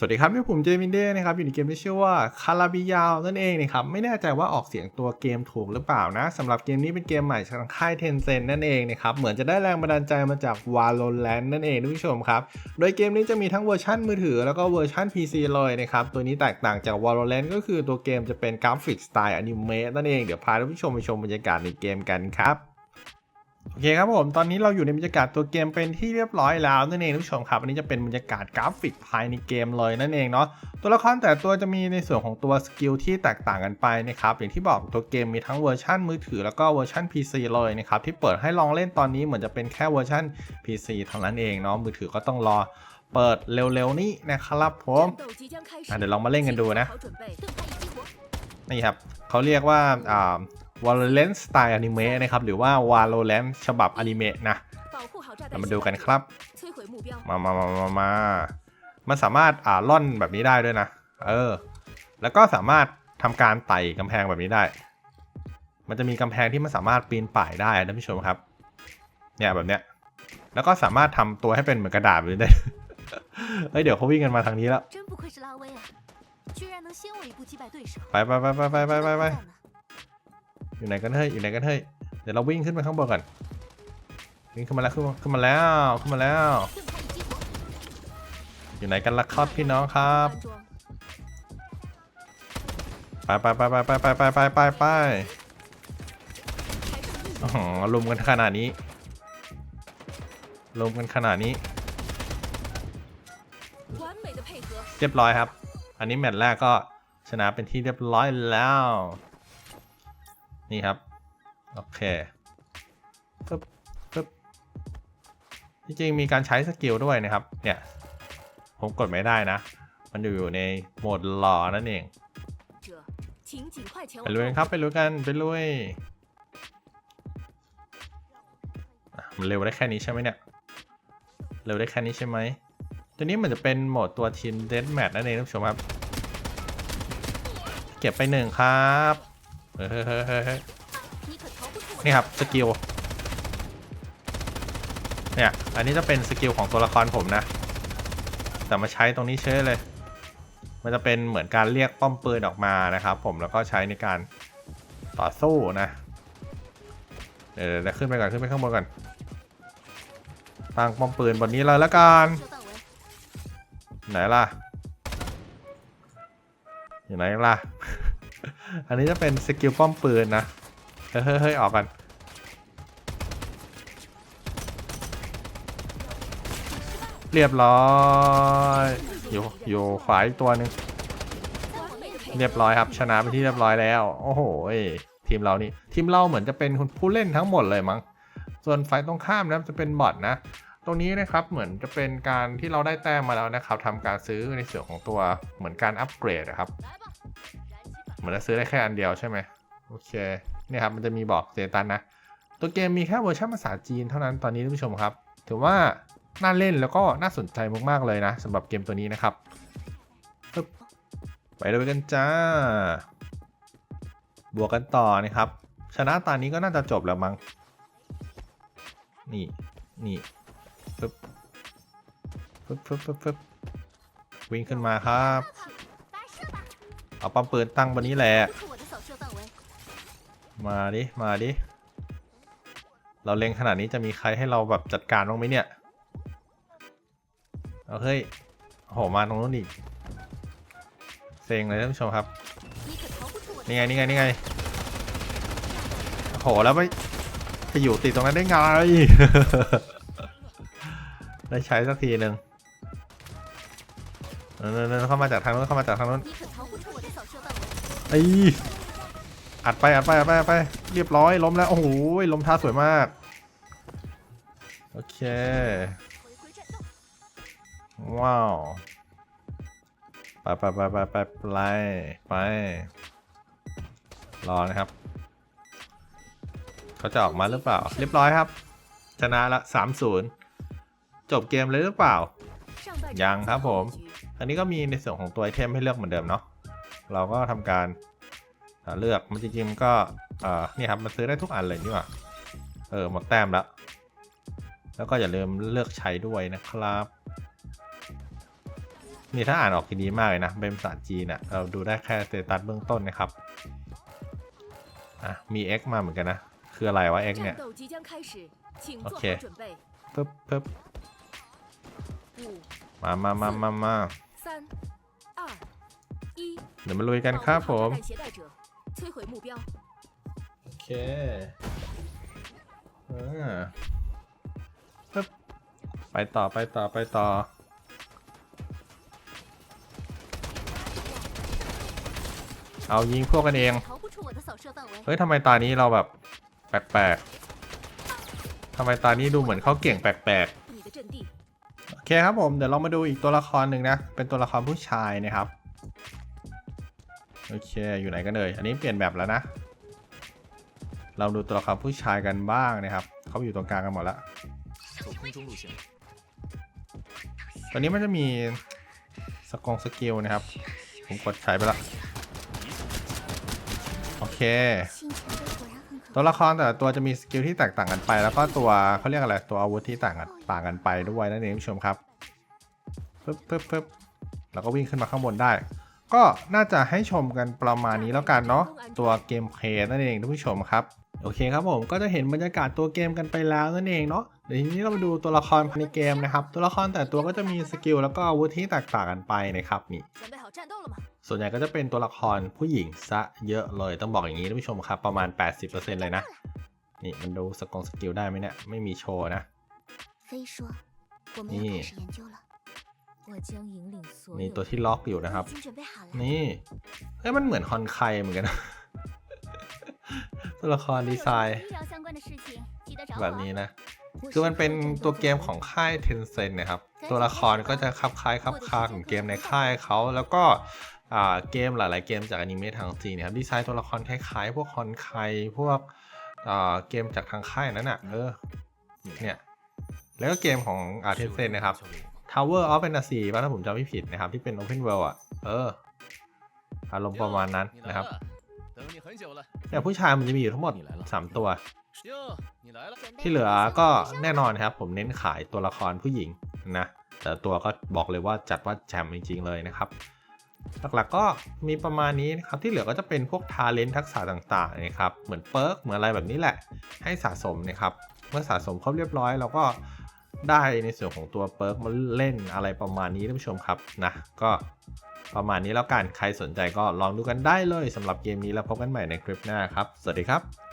สวัสดีครับนี่ผมเจมินเด้นะครับอยู่ในเกมที่ชื่อว่าคาราบิยาวนั่นเองนะครับไม่แน่ใจว่าออกเสียงตัวเกมถูกหรือเปล่านะสำหรับเกมนี้เป็นเกมใหม่ทางค่ายเทนเซนนั่นเองนะครับเหมือนจะได้แรงบันดาลใจมาจาก Valorant นั่นเองท่านผู้ชมครับโดยเกมนี้จะมีทั้งเวอร์ชันมือถือแล้วก็เวอร์ชัน PC เลยนะครับตัวนี้แตกต่างจาก Valorant ก็คือตัวเกมจะเป็นกราฟิกสไตล์อนิเมะนั่นเองเดี๋ยวพาท่านผู้ชมไปชมบรรยากาศในเกมกันครับ โอเคครับผม ตอนนี้เราอยู่ในบรรยากาศตัวเกมเป็นที่เรียบร้อยแล้วนั่นเองท่านผู้ชมครับ อันนี้จะเป็นบรรยากาศกราฟิกภายในเกมเลยนั่นเองเนาะ ตัวละครแต่ตัวจะมีในส่วนของตัวสกิลที่แตกต่างกันไปนะครับ อย่างที่บอกตัวเกมมีทั้งเวอร์ชันมือถือแล้วก็เวอร์ชัน PC เลยนะครับที่เปิดให้ลองเล่นตอนนี้เหมือนจะเป็นแค่เวอร์ชัน PC เท่านั้นเองเนาะ มือถือก็ต้องรอเปิดเร็วๆนี้นะครับผม，เดี๋ยวลองมาเล่นกันดูนะ นี่ครับเขาเรียกว่า Valorant สไตล์อนิเมะนะครับ หรือว่า Valorant ฉบับอนิเมะนะเรามาดูกันครับ มามามามามามันสามารถอ่าล่อนแบบนี้ได้ด้วยนะ เออ แล้วก็สามารถทำการไต่กำแพงแบบนี้ได้ มันจะมีกำแพงที่มันสามารถปีนป่ายได้นะผู้ชมครับ เนี่ยแบบเนี้ย แล้วก็สามารถทำตัวให้เป็นเหมือนกระดาษแบบนี้ได้ เฮ้ยเดี๋ยวเขาวิ่งกันมาทางนี้แล้ว ไปไปไปไปไปไปไป อยู่ไหนกันเฮ้ยอยู่ไหนกันเฮ้ยเดี๋ยวเราวิ่งขึ้นไปข้างบนก่อนวิ่งขึ้นมาแล้วขึ้นมาขึ้นมาแล้วขึ้นมาแล้ว อยู่ไหนกันล่ะครับพี่น้องครับไปไปไปไปไปไปไปไปไปไปอ๋อลุมกันขนาดนี้ลุมกันขนาดนี้เรียบร้อยครับ อันนี้แมตช์แรกก็ชนะเป็นที่เรียบร้อยแล้ว นี่ครับ โอเคปึ๊บปึ๊บที่จริงมีการใช้สกิลด้วยนะครับ เนี่ย ผมกดไม่ได้นะ มันอยู่ในโหมดหล่อนั่นเอง ไปลุยกันครับ ไปลุยกัน ไปลุยอะมันเร็วได้แค่นี้ใช่ไหมเนี่ย เร็วได้แค่นี้ใช่ไหมตัวนี้มันจะเป็นโหมดตัวทีมเดนแมทนั่นเองท่านผู้ชมครับ เก็บไปหนึ่งครับ เฮ้ยเฮ้ยเฮ้ยเฮ้ยนี่ครับสกิลเนี่ยอันนี้จะเป็นสกิลของตัวละครผมนะ แต่มาใช้ตรงนี้เฉยเลย มันจะเป็นเหมือนการเรียกป้อมปืนออกมานะครับ ผมแล้วก็ใช้ในการต่อสู้นะเดี๋ยวเดี๋ยวขึ้นไปก่อนขึ้นไปข้างบนก่อนตั้งป้อมปืนบนนี้เลยแล้วกันไหนล่ะอยู่ไหนล่ะ อันนี้จะเป็นสกิลป้อมปืนนะเฮ้ยเฮ้ยเฮ้ยออกกัน เรียบร้อยอยู่อยู่ขวาอีกตัวหนึ่งเรียบร้อยครับชนะไปที่เรียบร้อยแล้ว โอ้โหทีมเรานี่ทีมเราเหมือนจะเป็นผู้เล่นทั้งหมดเลยมั้ง ส่วนฝ่ายตรงข้ามนะจะเป็นบอทนะ ตรงนี้นะครับเหมือนจะเป็นการที่เราได้แต้มมาแล้วนะครับทำการซื้อในส่วนของตัวเหมือนการอัปเกรดนะครับ เหมือนจะซื้อได้แค่อันเดียวใช่ไหมโอเคเนี่ยครับมันจะมีบอกเซตันนะ ตัวเกมมีแค่เวอร์ชันภาษาจีนเท่านั้นตอนนี้ท่านผู้ชมครับ ถือว่าน่าเล่นแล้วก็น่าสนใจมากๆเลยนะสำหรับเกมตัวนี้นะครับปึ๊บไปเลยกันจ้า บวกกันต่อนะครับ ชนะตอนนี้ก็น่าจะจบแล้วมั้งนี่นี่ปึ๊บปึ๊บปึ๊บปึ๊บวิ่งขึ้นมาครับ เอาปั๊มปืนตั้งบนนี้แหละ มาดิ มาดิ เราเล็งขนาดนี้จะมีใครให้เราแบบจัดการบ้างไหมเนี่ย เอาเฮ้ยโหมาตรงนู้นอีกเซ็งเลยท่านผู้ชมครับ นี่ไง นี่ไง นี่ไงโหแล้วไปไปอยู่ติดตรงนั้นได้ไง ได้ใช้สักทีหนึ่งเนนๆเข้ามาจากทางนู้นเข้ามาจากทางนู้น ไอ้อัดไปอัดไปอัดไปอัดไป เรียบร้อยล้มแล้ว โอ้โหล้มท่าสวยมาก โอเค ว้าว ไปไปไปไปไปไปไป รอนะครับ เขาจะออกมาหรือเปล่า เรียบร้อยครับ ชนะละ3-0จบเกมเลยหรือเปล่า ยังครับผม อันนี้ก็มีในส่วนของตัวไอเทมให้เลือกเหมือนเดิมเนาะ เราก็ทำการเลือกมันจริงๆมันก็นี่ครับมันซื้อได้ทุกอันเลยนี่ว่าเออหมดแต้มแล้วแล้วก็อย่าลืมเลือกใช้ด้วยนะครับนี่ถ้าอ่านออกดีมากเลยนะเป็นภาษาจีนี่ยเราดูได้แค่สเตตัสเบื้องต้นนะครับอะมี X มาเหมือนกันนะ คืออะไรวะ X เนี่ย โอเคปึ๊บปึ๊บมามามามามา เดี๋ยวมาลุยกันครับผมโอเคอ่าไปต่อไปต่อไปต่อเอายิงพวกกันเอง เฮ้ยทำไมตานี้เราแบบ แปลกๆทำไมตานี้ดูเหมือนเขาเก่งแปลกๆ โอเคครับผม เดี๋ยวเรามาดูอีกตัวละครหนึ่งนะ เป็นตัวละครผู้ชายนะครับ โอเค อยู่ไหนกันเลย อันนี้เปลี่ยนแบบแล้วนะ เราดูตัวละครผู้ชายกันบ้างนะครับ เขาอยู่ตรงกลางกันหมดละตอนนี้มันจะมีสกองสกิลนะครับ ผมกดใช้ไปละ โอเค ตัวละครแต่ละตัวจะมีสกิลที่แตกต่างกันไป แล้วก็ตัวเขาเรียกอะไร ตัวอาวุธที่ต่างกันต่างกันไปด้วยนั่นเองผู้ชมครับปึ๊บปึ๊บปึ๊บแล้วก็วิ่งขึ้นมาข้างบนได้ ก็น่าจะให้ชมกันประมาณนี้แล้วกันเนาะตัวเกมเพลย์นั่นเองท่านผู้ชมครับโอเคครับผมก็จะเห็นบรรยากาศตัวเกมกันไปแล้วนั่นเองเนาะเดี๋ยวทีนี้เรามาดูตัวละครในเกมนะครับ ตัวละครแต่ตัวก็จะมีสกิลแล้วก็อาวุธที่แตกต่างกันไปนะครับนี่ส่วนใหญ่ก็จะเป็นตัวละครผู้หญิงซะเยอะเลยต้องบอกอย่างนี้ท่านผู้ชมครับประมาณ 80%เลยนะนี่มันดูสกองสกิลได้ไหมเนี่ยไม่มีโชว์นะนี่ นี่ตัวที่ล็อกอยู่นะครับ นี่เอ้ยมันเหมือนฮอนไคเหมือนกันตัวละครดีไซน์แบบนี้นะ คือมันเป็นตัวเกมของค่ายเทนเซ็นนะครับ ตัวละครก็จะคลับคล้ายคลับคลาของเกมในค่ายเขา แล้วก็เกมหลาย ๆ เกมจากอนิเมะทางจีนนะครับ ดีไซน์ตัวละครคล้าย ๆ พวกคอนไคพวกเกมจากทางค่ายนั้นอะ เออ เนี่ย แล้วก็เกมของอาร์เทนเซนนะครับ Tower of Fantasy ป่ะถ้าผมจำไม่ผิดนะครับที่เป็น Open World อะ เออ อารมณ์ประมาณนั้นนะครับแต่ผู้ชายมันจะมีอยู่ทั้งหมด 3 ตัว ที่เหลือก็แน่นอนครับ ผมเน้นขายตัวละครผู้หญิงนะ แต่ตัวก็บอกเลยว่าจัดว่าแชมป์จริงๆเลยนะครับ หลักๆก็มีประมาณนี้นะครับที่เหลือก็จะเป็นพวกทาเลนทักษะต่างๆนะครับเหมือนเปิร์กเหมือนอะไรแบบนี้แหละ ให้สะสมนะครับเมื่อสะสมครบเรียบร้อยเราก็ ได้ในส่วนของตัวเปิร์กมาเล่นอะไรประมาณนี้ท่านผู้ชมครับนะก็ประมาณนี้แล้วกันใครสนใจก็ลองดูกันได้เลยสำหรับเกมนี้แล้วพบกันใหม่ในคลิปหน้าครับ สวัสดีครับ